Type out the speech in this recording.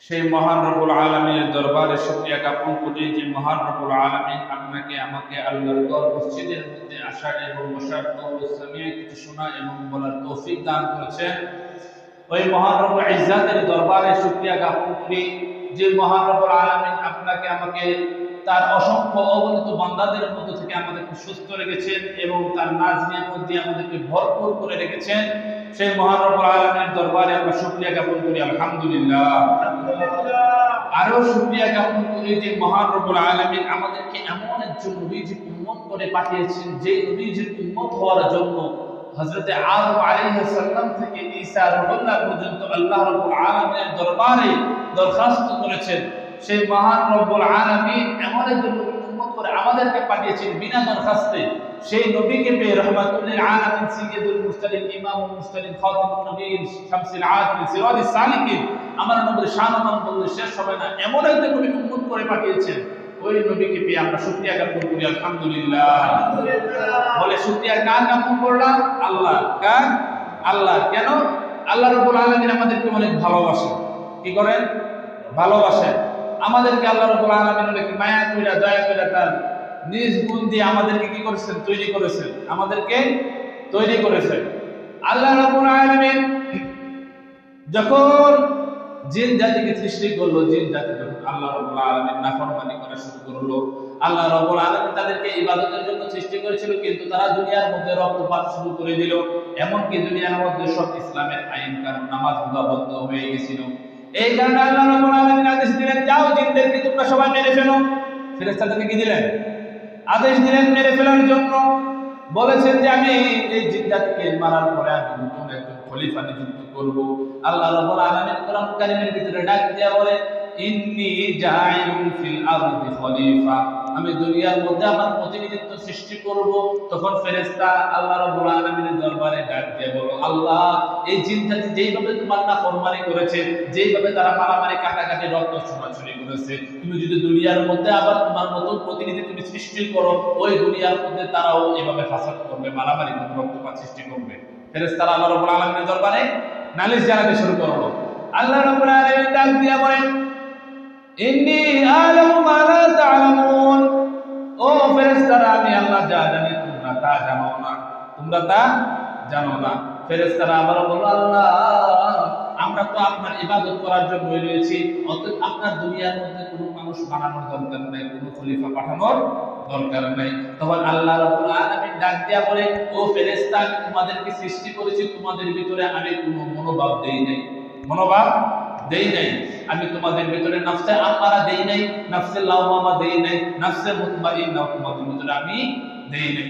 সেই মহান রবুল আলমীর দরবারে শুক্রিয়া জ্ঞাপন করি যে মহান রবুল আলমিন আপনাকে, আমাকে আল্লাহর গর মসজিদের মধ্যে আসার এবং বসার ইসলামিয়া কিছু শোনা এবং বলার তৌফিক দান করেছেন। ওই মহান রবুল ইজাদের দরবারে শুক্রিয়া জ্ঞাপন করি। যে মহান রবুল আলমিন আপনাকে আমাকে তার অসংখ্য অগণিত বান্দাদের মধ্য থেকে আমাদেরকে সুস্থ রেখেছেন এবং তার নাজনিয়ার মধ্যে আমাদেরকে ভরপুর করে রেখেছেন। সেই মহান রব্বুল আলামিনের দরবারে আমরা শুকরিয়া জ্ঞাপন করি আলহামদুলিল্লাহ। আরও শুকরিয়া জ্ঞাপন করি যে মহান রব্বুল আলামিন আমাদেরকে এমন একজন নবীজির উম্মত করে পাঠিয়েছেন যে নবীজির উম্মত হওয়ার জন্য হযরতে আদম আলাইহিস সালাম থেকে ঈসা রুহুল্লাহ পর্যন্ত আল্লাহ রাব্বুল আলামিনের দরবারে দরখাস্ত করেছেন। সেই মহান রব্বুল আলামিন এমন একজন উম্মত করে আমাদেরকে পাঠিয়েছেন বিনা দরখাস্তে। সেই নবীকে পেয়ে রহমাতুল্লিল আলামিন সাইয়্যিদুল মুরসালিন, ইমামুল মুরসালিন, খাতামুন নবীন, শামসুল আদিল সিরাজুস সালিকিন। আমার নবীর শানমান বললে শেষ হবে না। এমন একজন নবী উম্মত করে পাঠিয়েছেন। ওই নবীকে পেয়ে আমরা শুকরিয়া জ্ঞাপন করি আলহামদুলিল্লাহ। বলে শুকরিয়া কার জ্ঞাপন করলাম? আল্লাহ কার? আল্লাহ কেন? আল্লাহ রাব্বুল আলামিন আমাদেরকে অনেক ভালোবাসে কি করেন? ভালোবাসেন। আমাদেরকে আল্লাহ রাব্বুল আলামিন অনেক মায়া কইরা, দয়া কইরা তার নিজ গুণ দিয়ে আমাদেরকে কি করেছেন? তৈরি করেছেন। আমাদেরকে তৈরি করেছেন। আল্লাহ রাব্বুল আলামিন যখন জিন জাতিকে সৃষ্টি করল, জিন জাতি যখন আল্লাহ রাব্বুল আলামিন নাফরমানি করা শুরু করল। আল্লাহ রাব্বুল আলামিন তাদেরকে ইবাদতের জন্য সৃষ্টি করেছিল, কিন্তু তারা দুনিয়ার মধ্যে রক্তপাত শুরু করে দিল। এমনকি দুনিয়ার মধ্যে সব ইসলামের আইন কানুন, নামাজ বন্ধ হয়ে গেছিল। এই কারণে আল্লাহ রাব্বুল আলামিন আদেশ দিলেন, যাও জিনদেরকে তোমরা সবাই মেরে ফেলো। ফেরেশতাদেরকে কি দিলেন? আদেশ দিলেন, মেরে ফেলার জন্য। বলেছেন যে, আমি এই জিন জাতিকে মারার পরে আমি নতুন একজন খলিফা নিযুক্ত করব। আল্লাহ রাব্বুল আলামিন কোরআন কারীমের ভিতরে ডাক দিয়া বলে, ইন্নী জাইলুন ফিল আরদি খলিফা। আমি দুনিয়ার মধ্যে আমার প্রতিনিধিত্ব সৃষ্টি করব। তখন ফেরেশতা আল্লাহ রাব্বুল আলামিনের দরবারে ডাক দিয়ে বলো, আল্লাহ, এই জিনজাতি যেইভাবে তোমার না ফরমানি করেছে, যেইভাবে তারা মারামারি, কাটাকাটি, রক্ত ছোড়াছুড়ি করেছে, তুমি যদি দুনিয়ার মধ্যে আবার তোমার নতুন প্রতিনিধি তুমি সৃষ্টি করো, ওই দুনিয়ার মধ্যে তারাও এভাবে ফাসাদ করবে, মারামারি করবে রক্তপাত সৃষ্টি করবে। ফেরেশতারা আল্লাহ রাব্বুল আলামিনের দরবারে নালিশ জানাতে শুরু করল। আল্লাহ রাব্বুল আলামিন ডাক দিয়া বলেন, ইন্নি আলামু মা লা তা'লামুন। ও ফেরেশতারা, আমি আল্লাহ যা জানি তোমরা তা জানো না। তোমরা তা জানো না। বলল, আল্লাহ, আমরা তো আপনার ইবাদত করার রয়েছি, অতএব আপনার দুনিয়ার মধ্যে কোনো মানুষ বানানোর দরকার নাই, কোনো খলিফা পাঠানোর দরকার নাই। তখন আল্লাহ রাব্বুল আলামিন ডাক দিয়া বলে, ও ফেরেশতা তোমাদেরকে সৃষ্টি করেছি, তোমাদের ভিতরে আমি কোনো মনোভাব দেই নাই। মনোভাব দেই নাই। আমি তোমাদের ভিতরে নাফসে আমারা দেই নাই, নাফসে লাওমামা দেই নাই, নাফসে তোমাদের ভিতরে আমি দেই নাই।